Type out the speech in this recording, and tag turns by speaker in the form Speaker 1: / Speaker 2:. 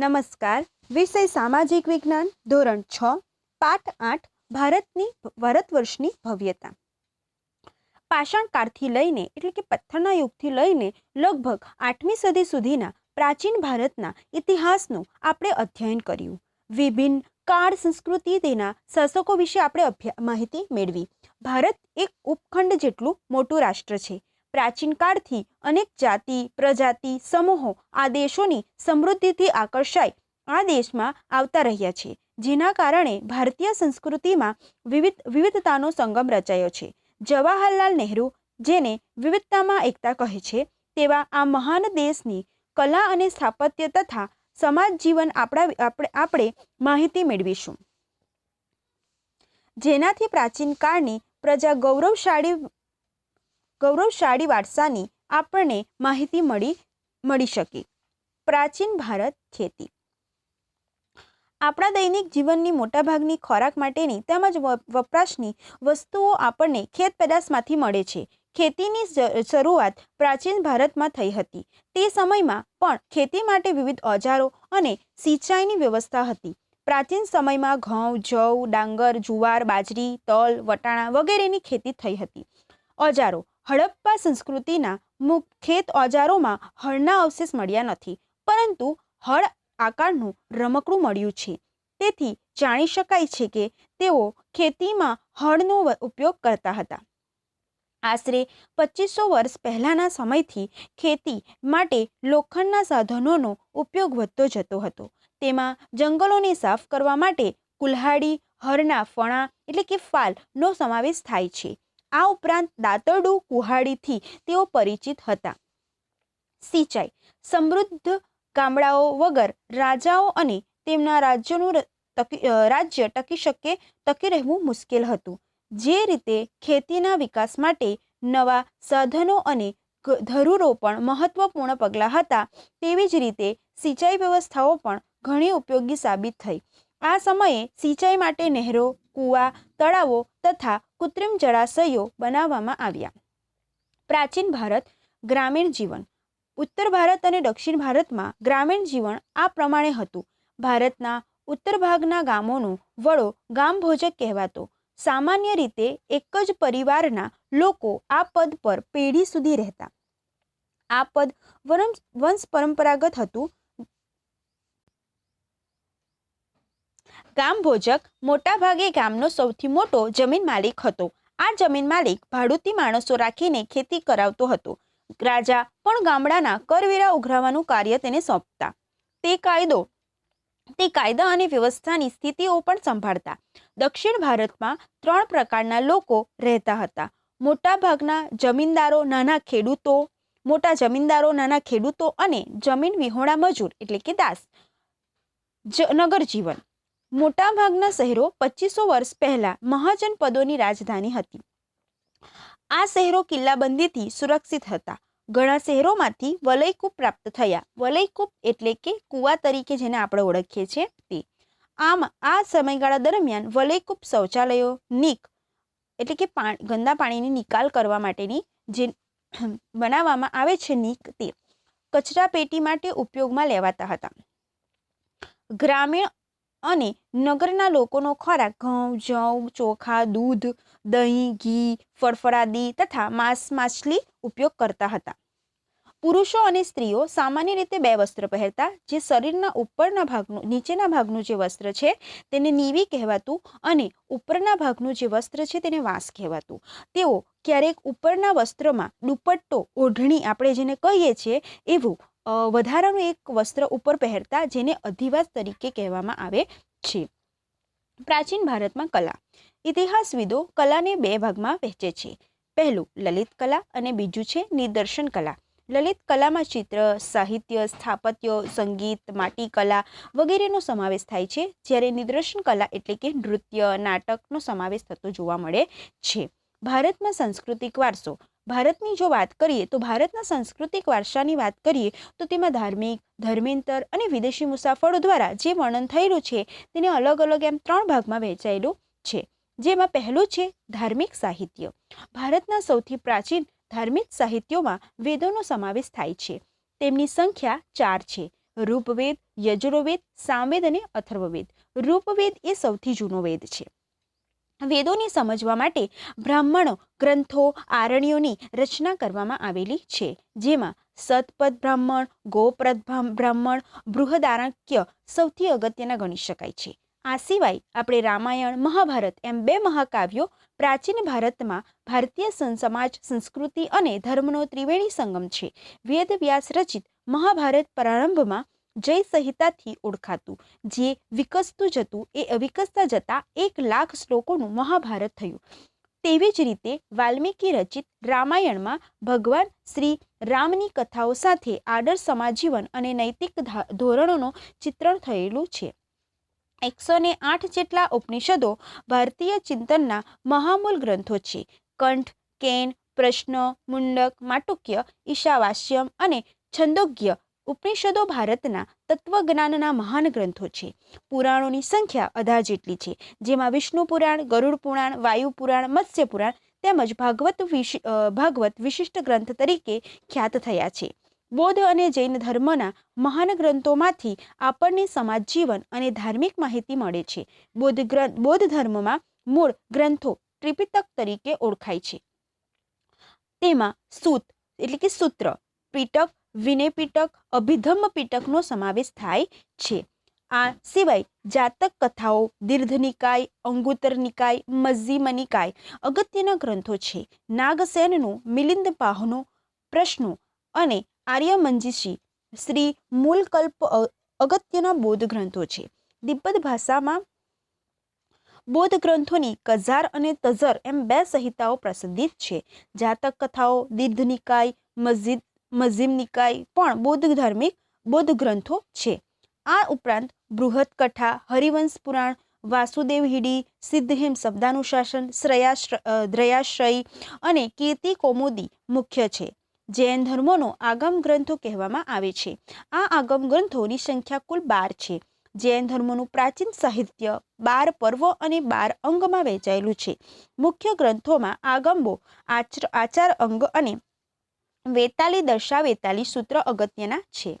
Speaker 1: નમસ્કાર. વિષય સામાજિક વિજ્ઞાન, ધોરણ છ, પાઠ આઠ, ભારતની ભારત વર્ષની ભવ્યતા. પાષાણકાળથી લઈને, એટલે કે પથ્થરના યુગથી લઈને, લગભગ આઠમી સદી સુધીના પ્રાચીન ભારતના ઇતિહાસનું આપણે અધ્યયન કર્યું. વિભિન્ન કાળ સંસ્કૃતિ તેના શાસકો વિશે આપણે માહિતી મેળવી. ભારત એક ઉપખંડ જેટલું મોટું રાષ્ટ્ર છે. પ્રાચીન કાળથી અનેક જાતિ, પ્રજાતિ, સમૂહો આ દેશોની સમૃદ્ધિથી આકર્ષાય આ દેશમાં આવતા રહ્યા છે. જેના કારણે ભારતીય સંસ્કૃતિમાં વિવિધ, વિવિધતાનો સંગમ રચાયો છે. જવાહરલાલ નહેરુ, જેને વિવિધતામાં એકતા કહે છે, તેવા આ મહાન દેશની કલા અને સ્થાપત્ય તથા સમાજ જીવન આપણા, આપણે આપણે માહિતી મેળવીશું. જેનાથી પ્રાચીન કાળની પ્રજા ગૌરવશાળી ગૌરવશાળી વારસાની આપણને માહિતી મળી મળી શકે. પ્રાચીન ભારત ખેતી. આપણા દૈનિક જીવનની મોટાભાગની ખોરાક માટેની તેમજ વપરાશની વસ્તુઓ આપણને ખેત પેદાશમાંથી મળે છે. ખેતીની શરૂઆત પ્રાચીન ભારતમાં થઈ હતી. તે સમયમાં પણ ખેતી માટે વિવિધ ઓજારો અને સિંચાઈની વ્યવસ્થા હતી. પ્રાચીન સમયમાં ઘઉં, જવ, ડાંગર, જુવાર, બાજરી, તલ, વટાણા વગેરેની ખેતી થઈ હતી. ઓજારો. હડપ્પા સંસ્કૃતિના ખેત ઓજારોમાં હળના અવશેષ મળ્યા નથી, પરંતુ હળ આકારનું રમકડું મળ્યું છે. તેથી જાણી શકાય છે કે તેઓ ખેતીમાં હળનો ઉપયોગ કરતા હતા. આશરે પચીસો વર્ષ પહેલાંના સમયથી ખેતી માટે લોખંડના સાધનોનો ઉપયોગ વધતો જતો હતો. તેમાં જંગલોને સાફ કરવા માટે કુલ્હાડી, હરના ફણા એટલે કે ફાલનો સમાવેશ થાય છે. આ ઉપરાંત દાતરડું કુહાડીથી તેઓ પરિચિત હતા. સિંચાઈ, સમૃદ્ધ ગામડાઓ વગર રાજાઓ અને તેમના રાજ્યોનું રાજ્ય ટકી શકે, ટકી રહેવું મુશ્કેલ હતું. જે રીતે ખેતીના વિકાસ માટે નવા સાધનો અને ધરુરો પણ મહત્વપૂર્ણ પગલાં હતા, તેવી જ રીતે સિંચાઈ વ્યવસ્થાઓ પણ ઘણી ઉપયોગી સાબિત થઈ. આ સમયે સિંચાઈ માટે નહેરો કૂવા, તળાવો તથા કૃત્રિમ જળાશયો બનાવવામાં આવ્યા. પ્રાચીન ભારત, ગ્રામીણ જીવન. ઉત્તર ભારત અને દક્ષિણ ભારતમાં ગ્રામીણ જીવન આ પ્રમાણે હતું. ભારતના ઉત્તર ભાગના ગામોનો વડો ગામભોજક કહેવાતો. સામાન્ય રીતે એક જ પરિવારના લોકો આ પદ પર પેઢી સુધી રહેતા. આ પદ વંશ પરંપરાગત હતું. ગામભોજક મોટાભાગે ગામનો સૌથી મોટો જમીન માલિક હતો. આ જમીન માલિક ભાડુતી માણસો રાખીને ખેતી કરાવતો હતો. રાજા પણ ગામડાના કરવેરા ઉઘરાવવાનું કાર્ય તેને સોંપતા. તે કાયદો, તે કાયદા અને વ્યવસ્થાની સ્થિતિઓ પણ સંભાળતા. દક્ષિણ ભારતમાં ત્રણ પ્રકારના લોકો રહેતા હતા. મોટાભાગના જમીનદારો નાના ખેડૂતો, મોટા જમીનદારો નાના ખેડૂતો અને જમીન વિહોણા મજૂર એટલે કે દાસ. નગર જીવન મોટાભાગના શહેરો પચીસો વર્ષ પહેલા મહાજનપદોની રાજધાની હતી. આ શહેરો કિલ્લાબંધીથી સુરક્ષિત હતા. ઘણા શહેરોમાંથી વલયકૂપ પ્રાપ્ત થયા. વલયકૂપ એટલે કે કૂવા તરીકે જેને આપણે ઓળખીએ છીએ તે. આમ, આ સમયગાળા દરમિયાન વલયકૂપ શૌચાલયો, નીક એટલે કે ગંદા પાણીની નિકાલ કરવા માટેની જે બનાવવામાં આવે છે નીક તે કચરા પેટી માટે ઉપયોગમાં લેવાતા હતા. ગ્રામીણ અને નગરના લોકોનો ખોરાક ઘઉં, જવ, ચોખા, દૂધ, દહીં, ઘી ફળફળાદી તથા માંસ, માછલી ઉપયોગ કરતા હતા. પુરુષો અને સ્ત્રીઓ સામાન્ય રીતે બે વસ્ત્ર પહેરતા, જે શરીરના ઉપરના ભાગનું, નીચેના ભાગનું જે વસ્ત્ર છે તેને નીવી કહેવાતું અને ઉપરના ભાગનું જે વસ્ત્ર છે તેને વાંસ કહેવાતું. તેઓ ક્યારેક ઉપરના વસ્ત્રમાં દુપટ્ટો, ઓઢણી આપણે જેને કહીએ છીએ, એવું વધારાનું એક વસ્ત્ર ઉપર પહેરતા જેને અધિવાસ તરીકે કહેવામાં આવે છે. પ્રાચીન ભારતમાં કલા, ઇતિહાસવિદો કલાને બે ભાગમાં વહેંચે છે. પહેલું લલિત કલા અને બીજું છે નિદર્શન કલા. લલિત કલામાં ચિત્ર, સાહિત્ય, સ્થાપત્ય, સંગીત, માટી કલા વગેરેનો સમાવેશ થાય છે, જ્યારે નિદર્શન કલા એટલે કે નૃત્ય, નાટકનો સમાવેશ થતો જોવા મળે છે. ભારતમાં સાંસ્કૃતિક વારસો ભારતની જો વાત કરીએ તો ભારતના સાંસ્કૃતિક વારસાની વાત કરીએ તો તેમાં ધાર્મિક, ધર્મેન્તર અને વિદેશી મુસાફરો દ્વારા જે વર્ણન થયેલું છે તેને અલગ અલગ એમ ત્રણ ભાગમાં વહેંચાયેલું છે. જેમાં પહેલું છે ધાર્મિક સાહિત્ય. ભારતના સૌથી પ્રાચીન ધાર્મિક સાહિત્યોમાં વેદોનો સમાવેશ થાય છે. તેમની સંખ્યા ચાર છે. રૂપવેદ યજુર્વેદ, સામવેદ અને અથર્વવેદ. રૂપવેદ એ સૌથી જૂનો વેદ છે. વેદોને સમજવા માટે બ્રાહ્મણો, ગ્રંથો આરણ્યોની રચના કરવામાં આવેલી છે. જેમાં સતપદ બ્રાહ્મણ, ગોપ્રદ બ્રાહ્મણ બૃહદારણ્યક સૌથી અગત્યના ગણી શકાય છે. આ સિવાય આપણે રામાયણ, મહાભારત એમ બે મહાકાવ્યો પ્રાચીન ભારતમાં ભારતીય સમાજ, સંસ્કૃતિ અને ધર્મનો ત્રિવેણી સંગમ છે. વેદ વ્યાસ રચિત મહાભારત પ્રારંભમાં જય સંહિતાથી ઓળખાતું. જે વિકસતું જતું, એ અવિકસતા જતા એક લાખ શ્લોકોનું મહાભારત થયું. તેવી જ રીતે વાલ્મીકી રચિત રામાયણમાં ભગવાન શ્રી રામની કથાઓ સાથે આદર્શ સમાજીવન અને નૈતિક ધોરણોનું ચિત્રણ થયેલું છે. એકસો ને આઠ જેટલા ઉપનિષદો ભારતીય ચિંતનના મહામૂલ ગ્રંથો છે. કંઠ, કેન, પ્રશ્ન, મુંડક, માટુક્ય, ઈશાવાસ્યમ અને છંદોગ્ય ઉપનિષદો ભારતના તત્વજ્ઞાનના મહાન ગ્રંથો છે. પુરાણોની સંખ્યા અધા જેટલી છે, જેમાં વિષ્ણુ પુરાણ, ગરુડ પુરાણ, વાયુ પુરાણ, મત્સ્ય પુરાણ તેમજ ભાગવત ભાગવત વિશિષ્ટ ગ્રંથ તરીકે ખ્યાત થયા છે. બૌદ્ધ અને જૈન ધર્મના મહાન ગ્રંથોમાંથી આપણને સમાજ જીવન અને ધાર્મિક માહિતી મળે છે. બૌદ્ધ ગ્રંથ બૌદ્ધ ધર્મમાં મૂળ ગ્રંથો ત્રિપિતક તરીકે ઓળખાય છે. તેમાં સૂત, એટલે કે સૂત્ર પીટક વિનય પીટક અભિધમ્મ પીટકનો સમાવેશ થાય છે. આ સિવાય જાતક કથાઓ દીર્ઘ નિકાય અંગુત્તર નિકાય મજ્જિમ નિકાય અગત્યના ગ્રંથો છે. નાગસેનનો મિલિંદ પાહનો પ્રશ્નો અને આર્યમંજીષી શ્રી મૂલકલ્પ અગત્યના બૌદ્ધ ગ્રંથો છે. તિબ્બત ભાષામાં બૌદ્ધ ગ્રંથોની કઝાર અને તઝર એમ બે સંહિતાઓ પ્રસિદ્ધિત છે. જાતક કથાઓ દીર્ઘ નિકાય મસ્જિદ મઝિમ નિકાય પણ બૌદ્ધ ધાર્મિક બૌદ્ધ ગ્રંથો છે. આ ઉપરાંત બૃહદ કથા હરિવંશ પુરાણ વાસુદેવ હિડી સિદ્ધહેમ શબ્દાનુશાસન શ્રયાશ્ર અ, અને કીર્તિ કૌમુદી મુખ્ય છે. જૈન ધર્મોનો આગમ ગ્રંથો કહેવામાં આવે છે. આ આગમ ગ્રંથોની સંખ્યા કુલ બાર છે. જૈન ધર્મનું પ્રાચીન સાહિત્ય બાર પર્વો અને બાર અંગમાં વહેંચાયેલું છે. મુખ્ય ગ્રંથોમાં આગંબો આચર આચાર અંગ અને વેતાલી દર્શાવેતાલી સૂત્ર અગત્યના છે.